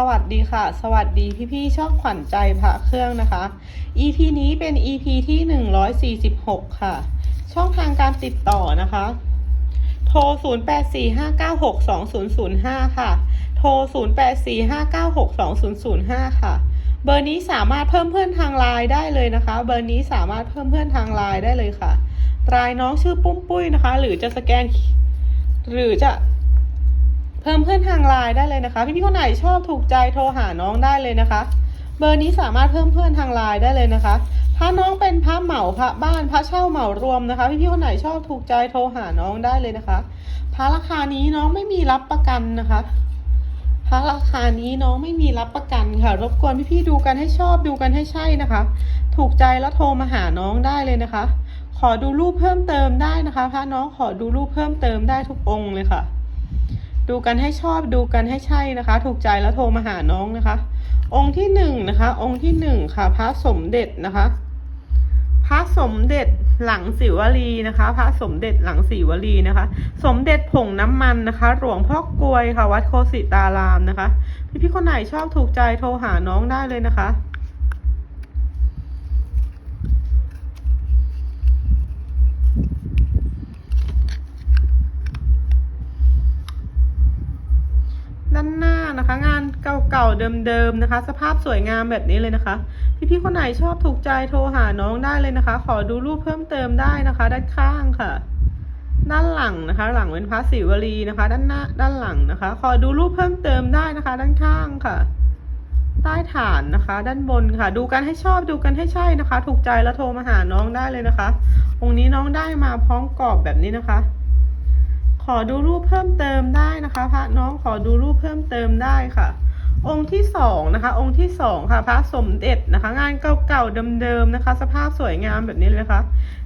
สวัสดีค่ะ สวัสดีพี่ๆชอบขวัญใจพระเครื่องนะคะ EP นี้เป็น EP ที่ 146 ค่ะ ช่องทางการติดต่อนะคะ โทร 0845962005 ค่ะ โทร 0845962005 ค่ะ เบอร์นี้สามารถเพิ่มเพื่อนทางไลน์ได้เลยนะคะ เบอร์นี้สามารถเพิ่มเพื่อนทางไลน์ได้เลยค่ะรายน้องชื่อปุ้มปุ้ยนะคะ หรือจะสแกน หรือจะ พิ่มเพื่อนทางไลน์ได้เลยนะคะพี่พี่ๆคนไหนชอบถูกใจโทรหาน้องได้เลยนะคะ เบอร์นี้สามารถเพิ่มเพื่อนทางไลน์ได้เลยนะคะ ถ้าน้องเป็นพระเหมาพระบ้านพระเช่าเหมารวมนะคะ พี่พี่ๆคนไหนชอบถูกใจโทรหาน้องได้เลยนะคะพระราคานี้น้องไม่มีรับประกันนะคะพระราคานี้น้องไม่มีรับประกันค่ะ รบกวนพี่พี่ๆดูกันให้ชอบดูกันให้ใช่นะคะ ถูกใจแล้วโทรมาหาน้องได้เลยนะคะ ขอดูรูปเพิ่มเติมได้นะคะพระน้องขอดูรูปเพิ่มเติมได้ทุกองค์เลยค่ะ ดูกันให้ชอบดูกันให้ใช่นะคะ ถูกใจแล้วโทรมาหาน้องนะคะ องค์ที่หนึ่งนะคะ องค์ที่หนึ่งค่ะ พระสมเด็จนะคะ พระสมเด็จหลังศิวลีนะคะ พระสมเด็จหลังศิวลีนะคะ สมเด็จผงน้ำมันนะคะ หลวงพ่อกลวยค่ะ วัดโคสิตารามนะคะ พี่พี่คนไหนชอบถูกใจโทรหาน้องได้เลยนะคะาๆเดิมๆนะคะ สภาพสวยงามแบบนี้เลยนะคะ พี่ๆคนไหนชอบถูกใจโทรหาน้องได้เลยนะคะ ขอดูรูปเพิ่มเติมได้นะคะ ด้านข้างค่ะ ด้านหลังนะคะ หลังเป็นพระศิวลีนะคะ ด้านหน้าด้านหลังนะคะ ขอดูรูปเพิ่มเติมได้นะคะ ด้านข้างค่ะ ใต้ฐานนะคะ ด้านบนค่ะ ดูกันให้ชอบดูกันให้ใช่นะคะ ถูกใจแล้วโทรมาหาน้องได้เลยนะคะองค์นี้น้องได้มาพร้อมกรอบแบบนี้นะคะขอดูรูปเพิ่มเติมได้นะคะพระน้องขอดูรูปเพิ่มเติมได้ค่ะ องค์ที่สองนะคะ องค์ที่สองค่ะพระสมเด็จนะคะ งานเก่าๆเดิมๆนะคะ สภาพสวยงามแบบนี้เลยนะคะ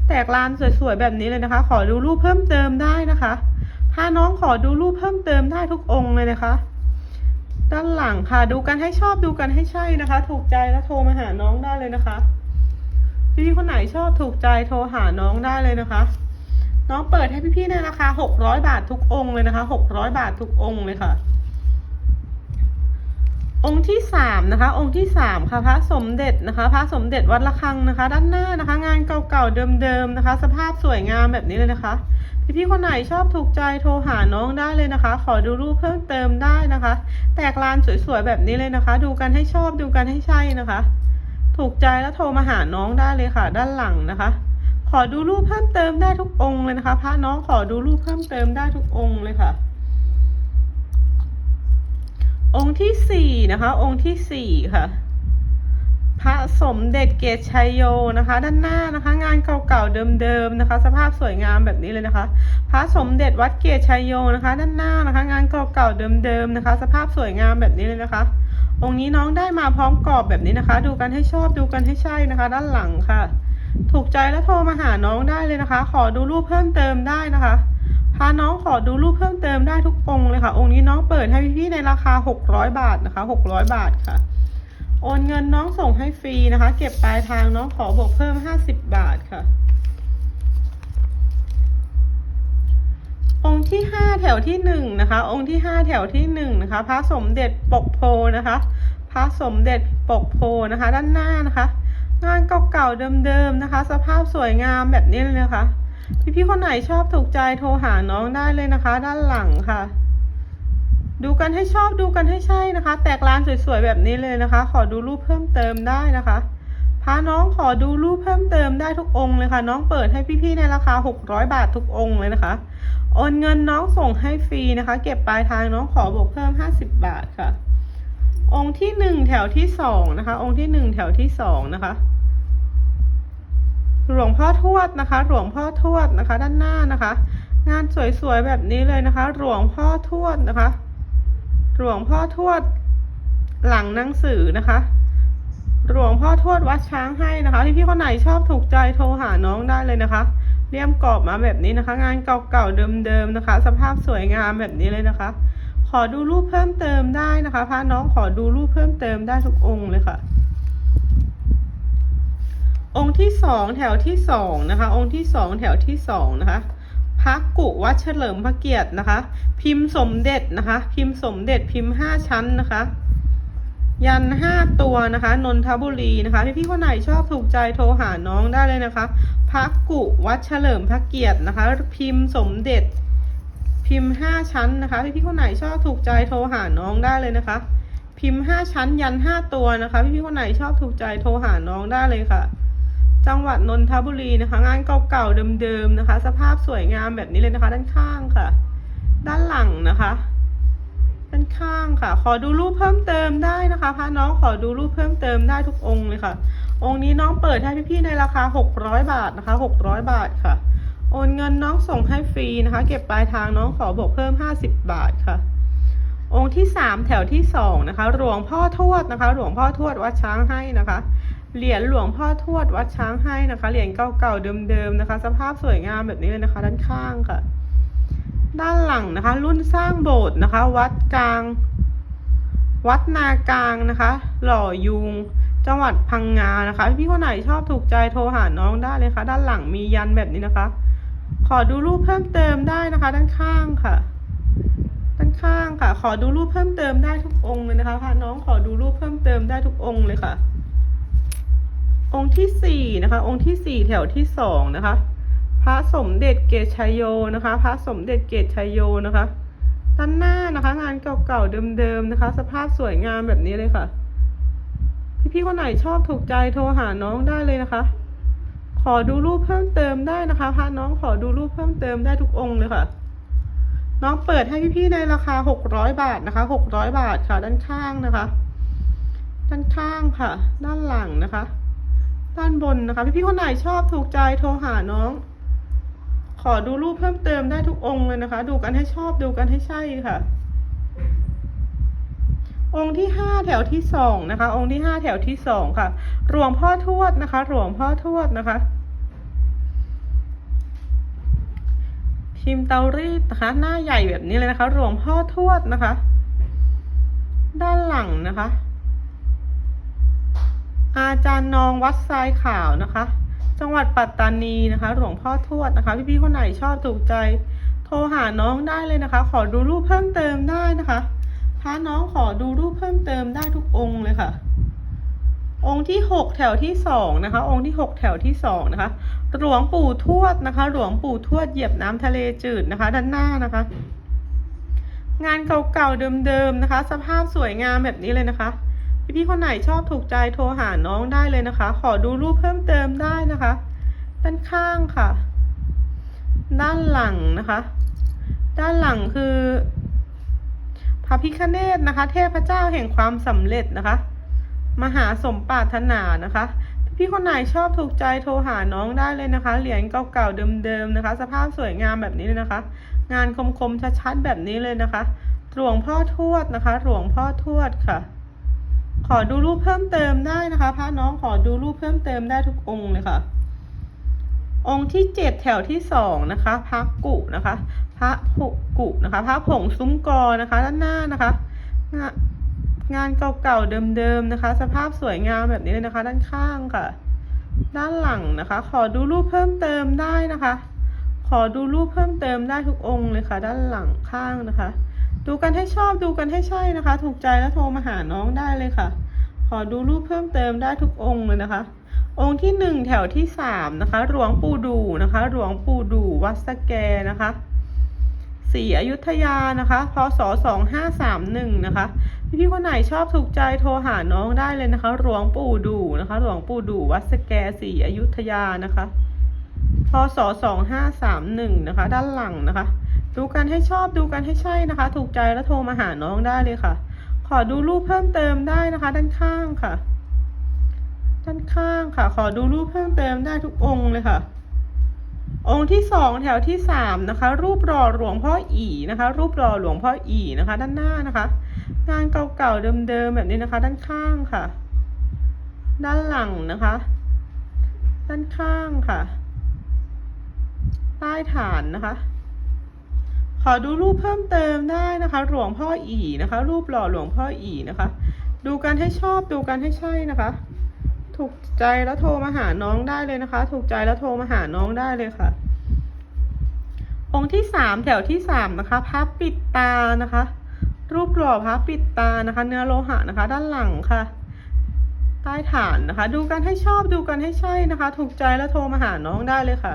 แตกลานสวยๆแบบนี้เลยนะคะ ขอดูรูปเพิ่มเติมได้นะคะพาน้องขอดูรูปเพิ่มเติมได้ทุกองค์เลยนะคะ ด้านหลังค่ะดูกันให้ชอบดูกันให้ใช่นะคะ ถูกใจแล้วโทรมาหาน้องได้เลยนะคะพี่ๆคนไหนชอบถูกใจโทรหาน้องได้เลยนะคะ น้องเปิดให้พี่ๆในราคา600บาททุกองค์เลยนะคะ600บาททุกองค์เลยค่ะ องค์ที่สามนะคะ องค์ที่สามค่ะพระสมเด็จนะคะ พระสมเด็จวัดระฆังนะคะ ด้านหน้านะคะ งานเก่าๆเดิมๆนะคะ สภาพสวยงามแบบนี้เลยนะคะพี่ๆคนไหนชอบถูกใจโทรหาน้องได้เลยนะคะ ขอดูรูปเพิ่มเติมได้นะคะ แตกลานสวยๆแบบนี้เลยนะคะ ดูกันให้ชอบดูกันให้ใช่นะคะ ถูกใจแล้วโทรมาหาน้องได้เลยค่ะ ด้านหลังนะคะ ขอดูรูปเพิ่มเติมได้ทุกองค์เลยนะคะ พระน้องขอดูรูปเพิ่มเติมได้ทุกองค์เลยค่ะ องค์ที่สี่นะคะ องค์ที่สี่ค่ะ พระสมเด็จเกศชัยโยนะคะ ด้านหน้านะคะ งานเก่าๆเดิมๆนะคะ สภาพสวยงามแบบนี้เลยนะคะ พระสมเด็จวัดเกศชัยโยนะคะ ด้านหน้านะคะ งานเก่าๆเดิมๆนะคะ สภาพสวยงามแบบนี้เลยนะคะ องค์นี้น้องได้มาพร้อมกรอบแบบนี้นะคะ ดูกันให้ชอบดูกันให้ใช่นะคะ ด้านหลังค่ะ ถูกใจแล้วโทรมาหาน้องได้เลยนะคะ ขอดูรูปเพิ่มเติมได้นะคะ พาน้องขอดูรูปเพิ่มเติมได้ทุกองค์เลยค่ะ องค์นี้น้องเปิดให้พี่ๆในราคา 600 บาทนะคะ600 บาทค่ะ โอนเงินน้องส่งให้ฟรีนะคะ เก็บปลายทางน้องขอบวกเพิ่ม 50 บาทค่ะ องค์ที่ห้าแถวที่หนึ่งนะคะ องค์ที่ห้าแถวที่หนึ่งนะคะพระสมเด็จปกโพนะคะพระสมเด็จปกโพนะคะ ด้านหน้านะคะ งานเก่าๆเดิมๆนะคะ สภาพสวยงามแบบนี้เลยนะคะ พี่ๆคนไหนชอบถูกใจโทรหาน้องได้เลยนะคะ ด้านหลังค่ะ ดูกันให้ชอบดูกันให้ใช่นะคะ แตกลานสวยๆแบบนี้เลยนะคะ ขอดูรูปเพิ่มเติมได้นะคะพาน้องขอดูรูปเพิ่มเติมได้ทุกองค์เลยค่ะ น้องเปิดให้พี่ๆในราคา 600 บาททุกองค์เลยนะคะโอนเงินน้องส่งให้ฟรีนะคะ เก็บปลายทางน้องขอบวกเพิ่ม 50 บาทค่ะ องค์ที่หนึ่งแถวที่สองนะคะ องค์ที่หนึ่งแถวที่สองนะคะ หลวงพ่อทวดนะคะ หลวงพ่อทวดนะคะ ด้านหน้านะคะ งานสวยๆแบบนี้เลยนะคะ หลวงพ่อทวดนะคะ หลวงพ่อทวด หลังหนังสือนะคะ หลวงพ่อทวดวัดช้างให้นะคะที่พี่คนไหนชอบถูกใจโทรหาน้องได้เลยนะคะเลี่ยมกรอบมาแบบนี้นะคะ งานเก่าๆเดิมๆนะคะ สภาพสวยงามแบบนี้เลยนะคะ ขอดูรูปเพิ่มเติมได้นะคะพาน้องขอดูรูปเพิ่มเติมได้ทุกองค์เลยค่ะ องค์ที่สองแถวที่สองนะคะ องค์ที่สองแถวที่สองนะคะพระกุวัดเฉลิมพระเกียรตินะคะ พิมพ์สมเด็จนะคะ พิมพ์สมเด็จพิมพ์ห้าชั้นนะคะ ยันห้าตัวนะคะนนทบุรีนะคะพี่ๆคนไหนชอบถูกใจโทรหาน้องได้เลยนะคะพักกุวัดเฉลิมพระเกียรตินะคะ พิมพ์สมเด็จ พิมพ์ห้าชั้นนะคะพี่ๆคนไหนชอบถูกใจโทรหาน้องได้เลยนะคะ พิมพ์ห้าชั้นยันห้าตัวนะคะพี่ๆคนไหนชอบถูกใจโทรหาน้องได้เลยค่ะ จังหวัดนนทบุรีนะคะ งานเก่าๆเดิมๆนะคะ สภาพสวยงามแบบนี้เลยนะคะ ด้านข้างค่ะ ด้านหลังนะคะ ด้านข้างค่ะ ขอดูรูปเพิ่มเติมได้นะคะพาน้องขอดูรูปเพิ่มเติมได้ทุกองค์เลยค่ะ องค์นี้น้องเปิดให้พี่ๆในราคา 600 บาทนะคะ 600 บาทค่ะ โอนเงินน้องส่งให้ฟรีนะคะ เก็บปลายทางน้องขอบวกเพิ่ม 50 บาทค่ะองค์ที่3แถวที่2นะคะ หลวงพ่อทวดนะคะ หลวงพ่อทวดวัดช้างให้นะคะ เหรียญหลวงพ่อทวดวัดช้างให้นะคะ เหรียญเก่าๆเดิมๆนะคะ สภาพสวยงามแบบนี้เลยนะคะ ด้านข้างค่ะ ด้านหลังนะคะ รุ่นสร้างโบสถ์นะคะ วัดกลาง วัดนากลางนะคะ หล่อยุง จังหวัดพังงานะคะ พี่คนไหนชอบถูกใจโทรหาน้องได้เลยค่ะ ด้านหลังมียันแบบนี้นะคะ ขอดูรูปเพิ่มเติมได้นะคะ ด้านข้างค่ะด้านข้างค่ะ ขอดูรูปเพิ่มเติมได้ทุกองค์เลยนะคะพาน้องขอดูรูปเพิ่มเติมได้ทุกองค์เลยค่ะ องค์ที่สี่นะคะ องค์ที่สี่แถวที่สองนะคะ พระสมเด็จเกตชัยโยนะคะ พระสมเด็จเกตชัยโยนะคะ ด้านหน้านะคะ งานเก่าๆเดิมๆนะคะ สภาพสวยงามแบบนี้เลยค่ะ พี่ๆคนไหนชอบถูกใจโทรหาน้องได้เลยนะคะ ขอดูรูปเพิ่มเติมได้นะคะพาน้องขอดูรูปเพิ่มเติมได้ทุกองค์เลยค่ะ น้องเปิดให้พี่ๆในราคา600บาทนะคะ600บาทค่ะ ด้านข้างนะคะ ด้านข้างค่ะ ด้านหลังนะคะ ด้านบนนะคะ พี่ๆคนไหนชอบถูกใจโทรหาน้อง ขอดูรูปเพิ่มเติมได้ทุกองค์เลยนะคะ ดูกันให้ชอบดูกันให้ใช่ค่ะ องค์ที่ห้าแถวที่สองนะคะ องค์ที่ห้าแถวที่สองค่ะ หลวงพ่อทวดนะคะ หลวงพ่อทวดนะคะพิมพ์เตารีดนะคะ หน้าใหญ่แบบนี้เลยนะคะ หลวงพ่อทวดนะคะ ด้านหลังนะคะ อาจารย์นองวัดทรายขาวนะคะ จังหวัดปัตตานีนะคะ หลวงพ่อทวดนะคะ พี่ๆคนไหนชอบถูกใจ โทรหาน้องได้เลยนะคะ ขอดูรูปเพิ่มเติมได้นะคะพาน้องขอดูรูปเพิ่มเติมได้ทุกองค์เลยค่ะ องค์ที่หกแถวที่สองนะคะ องค์ที่หกแถวที่สองนะคะ หลวงปู่ทวดนะคะ หลวงปู่ทวดเหยียบน้ำทะเลจืดนะคะ ด้านหน้านะคะ งานเก่าๆเดิมๆนะคะ สภาพสวยงามแบบนี้เลยนะคะ พี่ๆคนไหนชอบถูกใจโทรหาน้องได้เลยนะคะ ขอดูรูปเพิ่มเติมได้นะคะ ด้านข้างค่ะ ด้านหลังนะคะ ด้านหลังคือพระพิฆเนศนะคะ เทพเจ้าแห่งความสำเร็จนะคะ มหาสมปรารถนานะคะพี่คนไหนชอบถูกใจโทรหาน้องได้เลยนะคะ เหรียญเก่าๆเดิมๆนะคะ สภาพสวยงามแบบนี้เลยนะคะ งานคมๆชัดๆแบบนี้เลยนะคะ หลวงพ่อทวดนะคะ หลวงพ่อทวดค่ะ ขอดูรูปเพิ่มเติมได้นะคะพระน้องขอดูรูปเพิ่มเติมได้ทุกองค์เลยค่ะ องค์ที่เจ็ดแถวที่สองนะคะพระกุนะคะ พระผกุนะคะพระผงซุ้มกอนะคะ ด้านหน้านะคะงานงานเก่าๆเดิมๆนะคะ สภาพสวยงามแบบนี้เลยนะคะ ด้านข้างค่ะ ด้านหลังนะคะ ขอดูรูปเพิ่มเติมได้นะคะ ขอดูรูปเพิ่มเติมได้ทุกองค์เลยค่ะ ด้านหลังข้างนะคะ ดูกันให้ชอบดูกันให้ใช่นะคะ ถูกใจแล้วโทรมาหาน้องได้เลยค่ะ ขอดูรูปเพิ่มเติมได้ทุกองค์เลยนะคะ องค์ที่หนึ่งแถวที่สามนะคะหลวงปู่ดูนะคะ หลวงปู่ดูวัดสแกนะคะศรีอยุธยานะคะพศสองห้าสามหนึ่งนะคะ พี่ๆคนไหนชอบถูกใจโทรหาน้องได้เลยนะคะ หลวงปู่ดูนะคะ หลวงปู่ดูวัดสแกศรีอยุธยานะคะ พศสองห้าสามหนึ่งนะคะ ด้านหลังนะคะ ดูกันให้ชอบดูกันให้ใช่นะคะ ถูกใจแล้วโทรมาหาน้องได้เลยค่ะ ขอดูรูปเพิ่มเติมได้นะคะ ด้านข้างค่ะ ด้านข้างค่ะ ขอดูรูปเพิ่มเติมได้ทุกองค์เลยค่ะ องค์ที่สองแถวที่สามนะคะ รูปหล่อหลวงพ่ออีนะคะ รูปหล่อหลวงพ่ออีนะคะ ด้านหน้านะคะ งานเก่าๆเดิมๆแบบนี้นะคะ ด้านข้างค่ะ ด้านหลังนะคะ ด้านข้างค่ะ ใต้ฐานนะคะ ขอดูรูปเพิ่มเติมได้นะคะ หลวงพ่ออีนะคะ รูปหล่อหลวงพ่ออีนะคะ ดูกันให้ชอบดูกันให้ใช่นะคะ ถูกใจแล้วโทรมาหาน้องได้เลยนะคะ ถูกใจแล้วโทรมาหาน้องได้เลยค่ะ องค์ที่สามแถวที่สามนะคะพระปิดตานะคะ รูปหล่อพระปิดตานะคะ เนื้อโลหะนะคะ ด้านหลังค่ะ ใต้ฐานนะคะ ดูกันให้ชอบดูกันให้ใช่นะคะ ถูกใจแล้วโทรมาหาน้องได้เลยค่ะ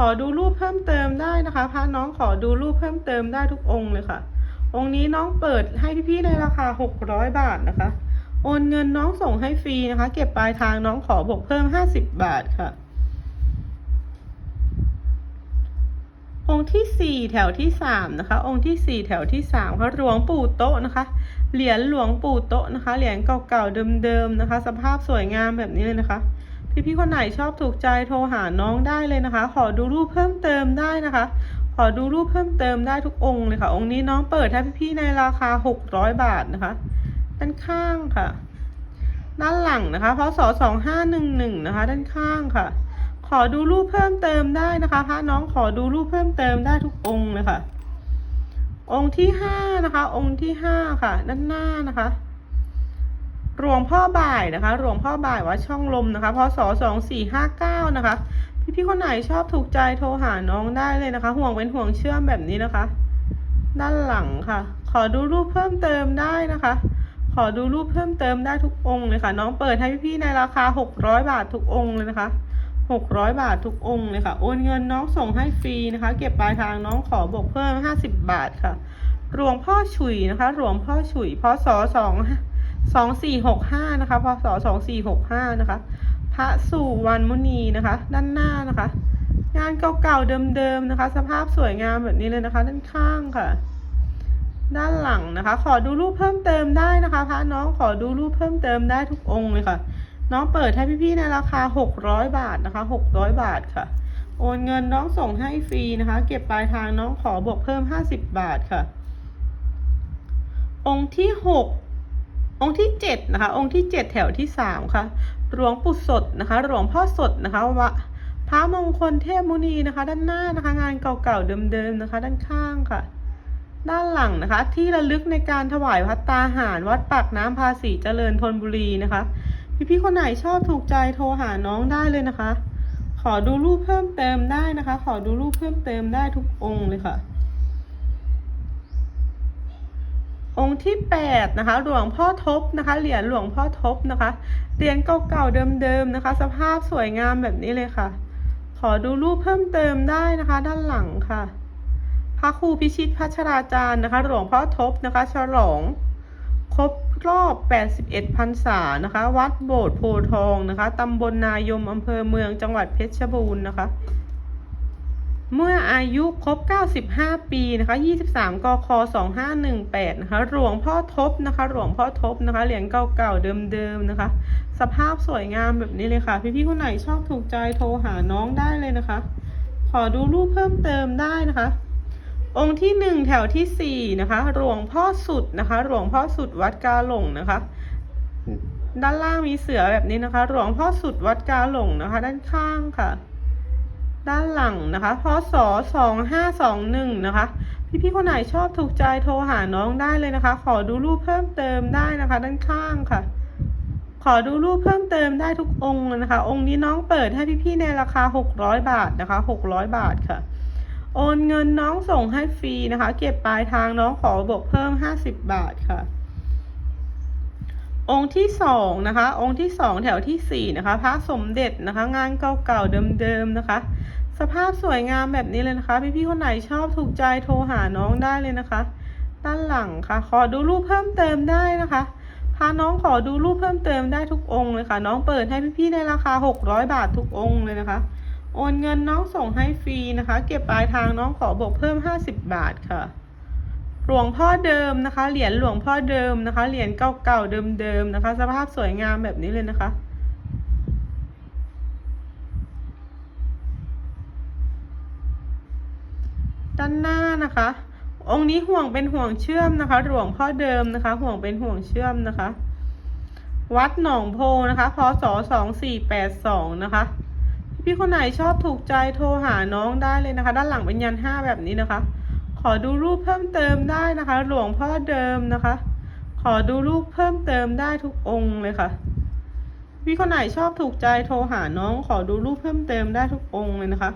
ขอดูรูปเพิ่มเติมได้นะคะพาน้องขอดูรูปเพิ่มเติมได้ทุกองค์เลยค่ะ องค์นี้น้องเปิดให้พี่ๆในราคา 600 บาทนะคะ โอนเงินน้องส่งให้ฟรีนะคะ เก็บปลายทางน้องขอบวกเพิ่ม 50 บาทค่ะ องค์ที่ 4 แถวที่ 3 นะคะ องค์ที่ 4 แถวที่3ค่ะหลวงปู่โต๊ะนะคะ เหรียญหลวงปู่โต๊ะนะคะ เหรียญเก่าๆเดิมๆนะคะ สภาพสวยงามแบบนี้เลยนะคะ พี่ๆคนไหนชอบถูกใจโทรหาน้องได้เลยนะคะ ขอดูรูปเพิ่มเติมได้นะคะ ขอดูรูปเพิ่มเติมได้ทุกองค์เลยค่ะ องค์นี้น้องเปิดให้พี่ๆในราคา 600 บาทนะคะด้านข้างค่ะ ด้านหลังนะคะพศ2511นะคะ ด้านข้างค่ะ ขอดูรูปเพิ่มเติมได้นะคะพระน้องขอดูรูปเพิ่มเติมได้ทุกองค์เลยค่ะ องค์ที่ห้านะคะ องค์ที่ห้าค่ะ ด้านหน้านะคะ หลวงพ่อบ่ายนะคะ หลวงพ่อบ่ายวัดช่องลมนะคะพศสองสี่ห้าเก้านะคะ พี่ๆคนไหนชอบถูกใจโทรหาน้องได้เลยนะคะ ห่วงเป็นห่วงเชื่อมแบบนี้นะคะ ด้านหลังค่ะ ขอดูรูปเพิ่มเติมได้นะคะ ขอดูรูปเพิ่มเติมได้ทุกองค์เลยค่ะ น้องเปิดให้พี่ๆในราคา600บาททุกองค์เลยนะคะ600บาททุกองค์เลยค่ะ โอนเงินน้องส่งให้ฟรีนะคะ เก็บปลายทางน้องขอบวกเพิ่ม50บาทค่ะ หลวงพ่อฉุยนะคะ หลวงพ่อฉุยพศสอง สองสี่หกห้านะคะพศสองสี่หกห้านะคะ พระสุวรรณมุนีนะคะ ด้านหน้านะคะ งานเก่าๆเดิมๆนะคะ สภาพสวยงามแบบนี้เลยนะคะ ด้านข้างค่ะ ด้านหลังนะคะ ขอดูรูปเพิ่มเติมได้นะคะพระน้องขอดูรูปเพิ่มเติมได้ทุกองค์เลยค่ะ น้องเปิดให้พี่ๆในราคา600บาทนะคะ600บาทค่ะ โอนเงินน้องส่งให้ฟรีนะคะ เก็บปลายทางน้องขอบวกเพิ่ม50บบาทค่ะ องค์ที่6 องค์ที่7นะคะองค์ที่ 7 แถวที่3ค่ะหลวงปู่สดนะคะหลวงพ่อสดนะคะวะพระมงคลเทพมุนีนะคะ ด้านหน้านะคะงานเก่าๆเดิมๆนะคะ ด้านข้างค่ะ ด้านหลังนะคะ ที่ระลึกในการถวายพัตตาหาร วัดปากน้ำภาษีเจริญธนบุรีนะคะ พี่ๆคนไหนชอบถูกใจโทรหาน้องได้เลยนะคะ ขอดูรูปเพิ่มเติมได้นะคะ ขอดูรูปเพิ่มเติมได้ทุกองค์เลยค่ะ องค์ที่แปดนะคะหลวงพ่อทบนะคะ เหรียญหลวงพ่อทบนะคะเหรียญเก่าๆเดิมๆนะคะ สภาพสวยงามแบบนี้เลยค่ะ ขอดูรูปเพิ่มเติมได้นะคะ ด้านหลังค่ะ พระครูพิชิตพัชราจารย์นะคะ หลวงพ่อทบนะคะ ฉลอง ครบรอบ 81พรรษานะคะ วัดโบสถ์โพทองนะคะตำบลนายมอำเภอเมืองจังหวัดเพชรบูรณ์นะคะ เมื่ออายุครบ 95 ปีนะคะ 23 กค 2518 นะคะ หลวงพ่อทบนะคะ หลวงพ่อทบนะคะ เหรียญเก่าๆ เดิมๆ นะคะ สภาพสวยงามแบบนี้เลยค่ะ พี่ๆ คนไหนชอบถูกใจโทรหาน้องได้เลยนะคะ ขอดูรูปเพิ่มเติมได้นะคะ องค์ที่หนึ่งแถวที่สี่นะคะ หลวงพ่อสุดนะคะ หลวงพ่อสุดวัดกาหลงนะคะ ด้านล่างมีเสือแบบนี้นะคะ หลวงพ่อสุดวัดกาหลงนะคะ ด้านข้างค่ะ ด้านหลังนะคะพศสองห้าสองหนึ่งนะคะ พี่ๆคนไหนชอบถูกใจโทรหาน้องได้เลยนะคะ ขอดูรูปเพิ่มเติมได้นะคะ ด้านข้างค่ะ ขอดูรูปเพิ่มเติมได้ทุกองค์นะคะ องค์นี้น้องเปิดให้พี่ๆในราคา600บาทนะคะ600บาทค่ะ โอนเงินน้องส่งให้ฟรีนะคะ เก็บปลายทางน้องขอบวกเพิ่ม50บาทค่ะองค์ที่สองนะคะ องค์ที่สองแถวที่สี่นะคะ พระสมเด็จนะคะ งานเก่าๆเดิมๆนะคะ สภาพสวยงามแบบนี้เลยนะคะ พี่ๆคนไหนชอบถูกใจโทรหาน้องได้เลยนะคะ ด้านหลังค่ะ ขอดูรูปเพิ่มเติมได้นะคะพาน้องขอดูรูปเพิ่มเติมได้ทุกองค์เลยค่ะ น้องเปิดให้พี่ๆในราคา 600 บาททุกองค์เลยนะคะ โอนเงินน้องส่งให้ฟรีนะคะ เก็บปลายทางน้องขอบวกเพิ่ม 50 บาทค่ะ หลวงพ่อเดิมนะคะ เหรียญหลวงพ่อเดิมนะคะ เหรียญเก่าๆเดิมๆนะคะ สภาพสวยงามแบบนี้เลยนะคะ ด้านหน้านะคะ องค์นี้ห่วงเป็นห่วงเชื่อมนะคะหลวงพ่อเดิมนะคะ ห่วงเป็นห่วงเชื่อมนะคะ วัดหนองโพนะคะพศสองสี่แปดสองนะคะพี่คนไหนชอบถูกใจโทรหาน้องได้เลยนะคะ ด้านหลังเป็นยันห้าแบบนี้นะคะ ขอดูรูปเพิ่มเติมได้นะคะ หลวงพ่อเดิมนะคะ ขอดูรูปเพิ่มเติมได้ทุกองค์เลยค่ะพี่คนไหนชอบถูกใจโทรหาน้อง ขอดูรูปเพิ่มเติมได้ทุกองค์เลยนะคะ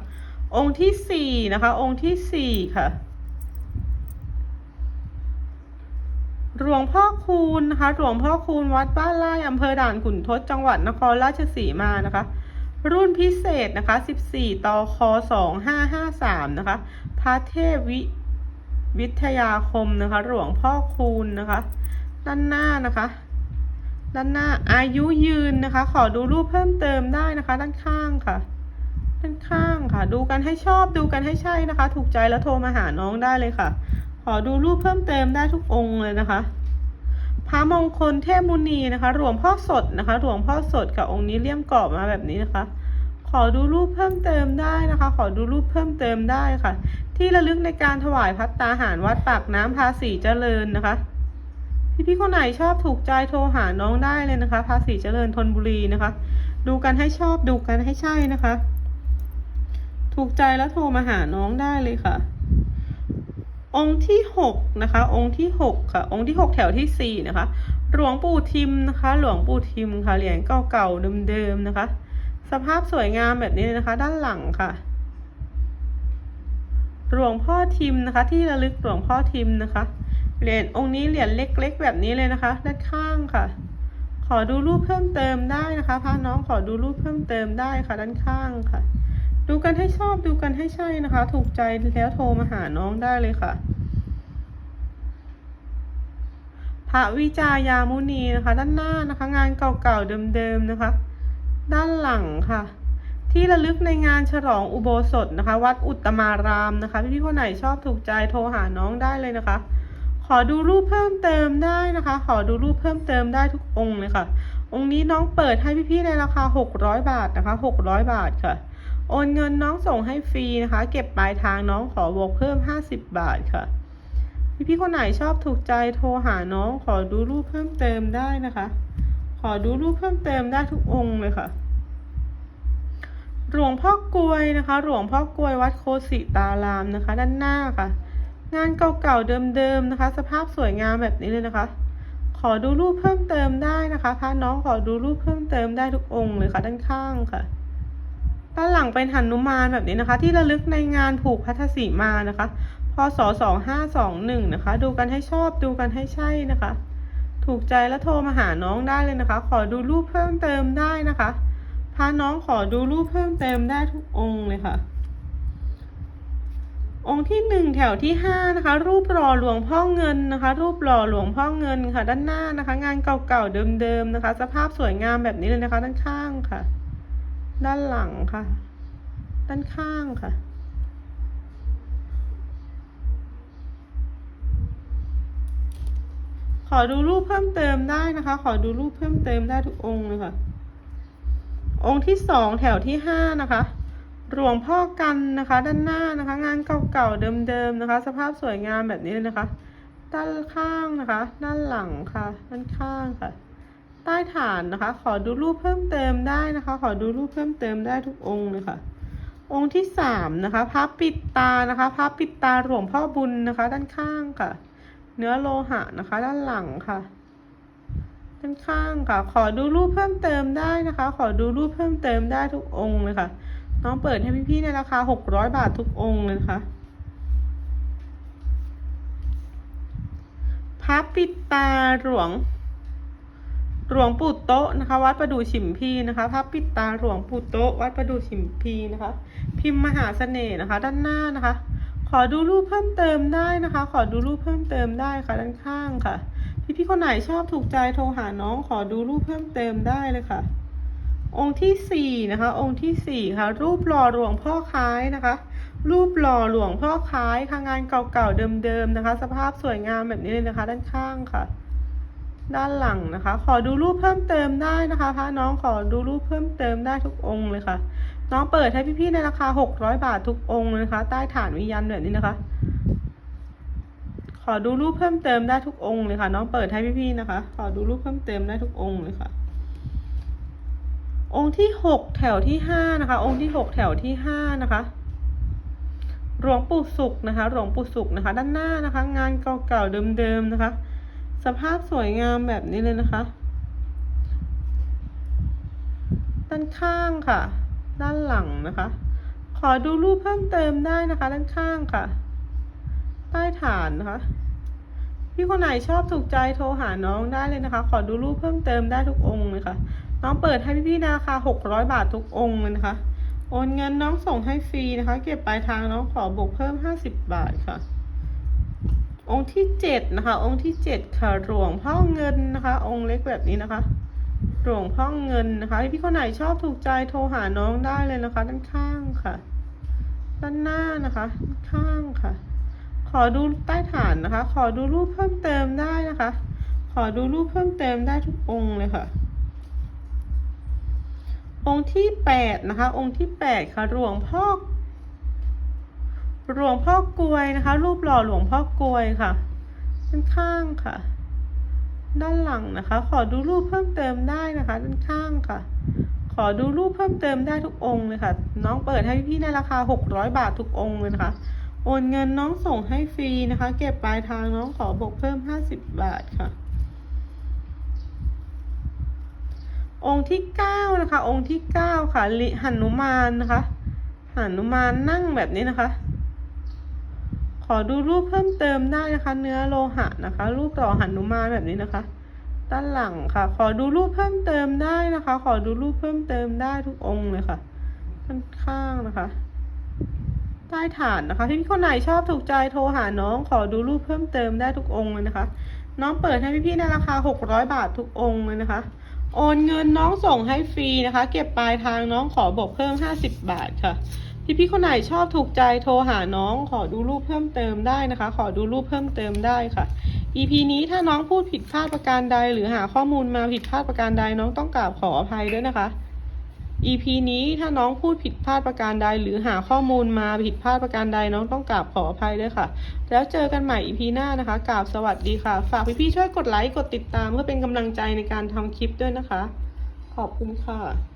องค์ที่สี่นะคะ องค์ที่สี่ค่ะหลวงพ่อคูณนะคะ หลวงพ่อคูณวัดบ้านไร่อำเภอด่านขุนทดจังหวัดนครราชสีมานะคะ รุ่นพิเศษนะคะ 14ตค2553 นะคะ พระเทพวิวิทยาคมนะคะ หลวงพ่อคูณนะคะ ด้านหน้านะคะ ด้านหน้าอายุยืนนะคะ ขอดูรูปเพิ่มเติมได้นะคะ ด้านข้างค่ะ ด้านข้างค่ะ ดูกันให้ชอบดูกันให้ใช่นะคะ ถูกใจแล้วโทรมาหาน้องได้เลยค่ะ ขอดูรูปเพิ่มเติมได้ทุกองค์เลยนะคะพระมงคลเทพมุนีนะคะหลวงพ่อสดนะคะหลวงพ่อสดกับองค์นี้เลี่ยมกรอบมาแบบนี้นะคะ ขอดูรูปเพิ่มเติมได้นะคะ ขอดูรูปเพิ่มเติมได้ค่ะ ที่ระลึกในการถวายพัตตาหารวัดปากน้ำภาษีเจริญนะคะพี่พี่ๆคนไหนชอบถูกใจโทรหาน้องได้เลยนะคะ ภาษีเจริญธนบุรีนะคะ ดูกันให้ชอบดูกันให้ใช่นะคะ ถูกใจแล้วโทรมาหาน้องได้เลยค่ะ องค์ที่หกนะคะ องค์ที่หกค่ะ องค์ที่หกแถวที่สี่นะคะ หลวงปู่ทิมนะคะ หลวงปู่ทิมค่ะเหรียญเก่าๆเดิมๆนะคะ สภาพสวยงามแบบนี้นะคะ ด้านหลังค่ะ หลวงพ่อทิมนะคะ ที่ระลึกหลวงพ่อทิมนะคะเหรียญองค์นี้เหรียญเล็ก ๆ แบบนี้เลยนะคะ ด้านข้างค่ะ ขอดูรูปเพิ่มเติมได้นะคะพาน้องขอดูรูปเพิ่มเติมได้ค่ะด้านข้างค่ะ ดูกันให้ชอบดูกันให้ใช่นะคะ ถูกใจแล้วโทรมาหาน้องได้เลยค่ะพระวิจายามุนีนะคะ ด้านหน้านะคะ งานเก่าๆเดิมๆนะคะ ด้านหลังค่ะ ที่ระลึกในงานฉลองอุโบสถนะคะ วัดอุตมารามนะคะ พี่ๆคนไหนชอบถูกใจโทรหาน้องได้เลยนะคะ ขอดูรูปเพิ่มเติมได้นะคะ ขอดูรูปเพิ่มเติมได้ทุกองค์เลยค่ะ องค์นี้น้องเปิดให้พี่ๆในราคา 600 บาทนะคะ 600 บาทค่ะ โอนเงินน้องส่งให้ฟรีนะคะ เก็บปลายทางน้องขอบวกเพิ่ม 50 บาทค่ะพี่ๆคนไหนชอบถูกใจโทรหาน้องขอดูรูปเพิ่มเติมได้นะคะ ขอดูรูปเพิ่มเติมได้ทุกองค์เลยค่ะ หลวงพ่อกลวยนะคะ หลวงพ่อกลวยวัดโคสิตารามนะคะ ด้านหน้าค่ะ งานเก่าๆเดิมๆนะคะ สภาพสวยงามแบบนี้เลยนะคะขอดูรูปเพิ่มเติมได้นะคะพาน้องขอดูรูปเพิ่มเติมได้ทุกองค์เลยค่ะด้านข้างค่ะ ด้านหลังเป็นหันุมานแบบนี้นะคะ ที่ระลึกในงานผูกพัทธสีมานะคะพศสองห้าสองหนึ่งนะคะ ดูกันให้ชอบดูกันให้ใช่นะคะ ถูกใจแล้วโทรมาหาน้องได้เลยนะคะ ขอดูรูปเพิ่มเติมได้นะคะพาน้องขอดูรูปเพิ่มเติมได้ทุกองค์เลยค่ะ องค์ที่หนึ่งแถวที่ห้านะคะ รูปหล่อหลวงพ่อเงินนะคะ รูปหล่อหลวงพ่อเงินค่ะ ด้านหน้านะคะ งานเก่าๆเดิมๆนะคะ สภาพสวยงามแบบนี้เลยนะคะ ด้านข้างค่ะ ด้านหลังค่ะ ด้านข้างค่ะ ขอดูรูปเพิ่มเติมได้นะคะ ขอดูรูปเพิ่มเติมได้ทุกองค์เลยค่ะ องค์ที่สองแถวที่ห้านะคะหลวงพ่อกันนะคะ ด้านหน้านะคะ งานเก่าๆเดิมๆนะคะ สภาพสวยงามแบบนี้เลยนะคะ ด้านข้างนะคะ ด้านหลังค่ะ ด้านข้างค่ะ ใต้ฐานนะคะ ขอดูรูปเพิ่มเติมได้นะคะ ขอดูรูปเพิ่มเติมได้ทุกองค์เลยค่ะ องค์ที่สามนะคะพระปิดตานะคะพระปิดตาหลวงพ่อบุญนะคะ ด้านข้างค่ะ เนื้อโลหะนะคะ ด้านหลังค่ะ ด้านข้างค่ะ ขอดูรูปเพิ่มเติมได้นะคะ ขอดูรูปเพิ่มเติมได้ทุกองค์เลยค่ะ น้องเปิดให้พี่ๆในราคา600บาททุกองค์เลยนะคะพระปิดตาหลวง หลวงปู่โต๊ะนะคะ วัดประดูฉิมพีนะคะพระปิดตาหลวงปู่โต๊ะวัดประดูฉิมพีนะคะ พิมพ์มหาเสน่ห์นะคะ ด้านหน้านะคะ ขอดูรูปเพิ่มเติมได้นะคะ ขอดูรูปเพิ่มเติมได้ค่ะด้านข้างค่ะ พี่ๆคนไหนชอบถูกใจโทรหาน้องขอดูรูปเพิ่มเติมได้เลยค่ะ องค์ที่สี่นะคะ องค์ที่สี่ค่ะ รูปหล่อหลวงพ่อคล้ายนะคะ รูปหล่อหลวงพ่อคล้ายค่ะงานเก่าๆเดิมๆนะคะ สภาพสวยงามแบบนี้เลยนะคะ ด้านข้างค่ะ ด้านหลังนะคะ ขอดูรูปเพิ่มเติมได้นะคะพระน้องขอดูรูปเพิ่มเติมได้ทุกองค์เลยค่ะ น้องเปิดให้พี่ๆในราคา600บาททุกองค์เลยนะคะ ใต้ฐานวิญญาณแบบนี้นะคะ ขอดูรูปเพิ่มเติมได้ทุกองค์เลยค่ะ น้องเปิดให้พี่ๆนะคะ ขอดูรูปเพิ่มเติมได้ทุกองค์เลยค่ะ องค์ที่หกแถวที่ห้านะคะ องค์ที่หกแถวที่ห้านะคะหลวงปู่สุขนะคะหลวงปู่สุขนะคะ ด้านหน้านะคะ งานเก่าๆเดิมๆนะคะ สภาพสวยงามแบบนี้เลยนะคะ ด้านข้างค่ะ ด้านหลังนะคะ ขอดูรูปเพิ่มเติมได้นะคะ ด้านข้างค่ะ ใต้ฐานนะคะ พี่คนไหนชอบถูกใจโทรหาน้องได้เลยนะคะ ขอดูรูปเพิ่มเติมได้ทุกองค์เลยค่ะ น้องเปิดให้พี่ๆนราคา600บาททุกองค์เลยนะคะ โอนเงินน้องส่งให้ฟรีนะคะ เก็บปลายทางน้องขอบวกเพิ่ม50บาทค่ะ องค์ที่เจ็ดนะคะ องค์ที่เจ็ดค่ะหลวงพ่อเงินนะคะ องค์เล็กแบบนี้นะคะหลวงพ่อเงินนะคะพี่คนไหนชอบถูกใจโทรหาน้องได้เลยนะคะ ด้านข้างค่ะ ด้านหน้านะคะด้านข้างค่ะ ขอดูใต้ฐานนะคะ ขอดูรูปเพิ่มเติมได้นะคะ ขอดูรูปเพิ่มเติมได้ทุกองค์เลยค่ะ องค์ที่แปดนะคะ องค์ที่แปดค่ะหลวงพ่อ หลวงพ่อกลวยนะคะ รูปหล่อหลวงพ่อกลวยค่ะด้านข้างค่ะ ด้านหลังนะคะ ขอดูรูปเพิ่มเติมได้นะคะ ด้านข้างค่ะ ขอดูรูปเพิ่มเติมได้ทุกองค์เลยค่ะ น้องเปิดให้พี่ๆในราคา 600 บาททุกองค์เลยนะคะ โอนเงินน้องส่งให้ฟรีนะคะ เก็บปลายทางน้องขอบวกเพิ่ม 50 บาทค่ะ องค์ที่เก้านะคะ องค์ที่เก้าค่ะลิหนุมานนะคะหนุมานนั่งแบบนี้นะคะ อดูรูปเพิ่มเติมได้นะคะ เนื้อโลหะนะคะ รูปต่อหนุมานแบบนี้นะคะ ด้านหลังค่ะ ขอดูรูปเพิ่มเติมได้นะคะ ขอดูรูปเพิ่มเติมได้ทุกองค์เลยค่ะด้านข้างนะคะใต้ฐานนะคะที่คนไหนชอบถูกใจโทรหาน้องขอดูรูปเพิ่มเติมได้ทุกองค์เลยนะคะ น้องเปิดให้พี่ๆในราคา 600 บาททุกองค์เลยนะคะ โอนเงินน้องส่งให้ฟรีนะคะ เก็บปลายทางน้องขอบวกเพิ่ม 50 บาทค่ะ พี่ๆคนไหนชอบถูกใจโทรหาน้องขอดูรูปเพิ่มเติมได้นะคะ ขอดูรูปเพิ่มเติมได้ค่ะ EP นี้ถ้าน้องพูดผิดพลาดประการใด หรือหาข้อมูลมาผิดพลาดประการใดน้องต้องกราบขออภัยด้วยนะคะ EP นี้ถ้าน้องพูดผิดพลาดประการใด หรือหาข้อมูลมาผิดพลาดประการใดน้องต้องกราบขออภัยด้วยค่ะ แล้วเจอกันใหม่ EP หน้านะคะกราบสวัสดีค่ะ ฝากพี่ๆช่วยกดไลค์กดติดตามเพื่อเป็นกำลังใจในการทำคลิปด้วยนะคะ ขอบคุณค่ะ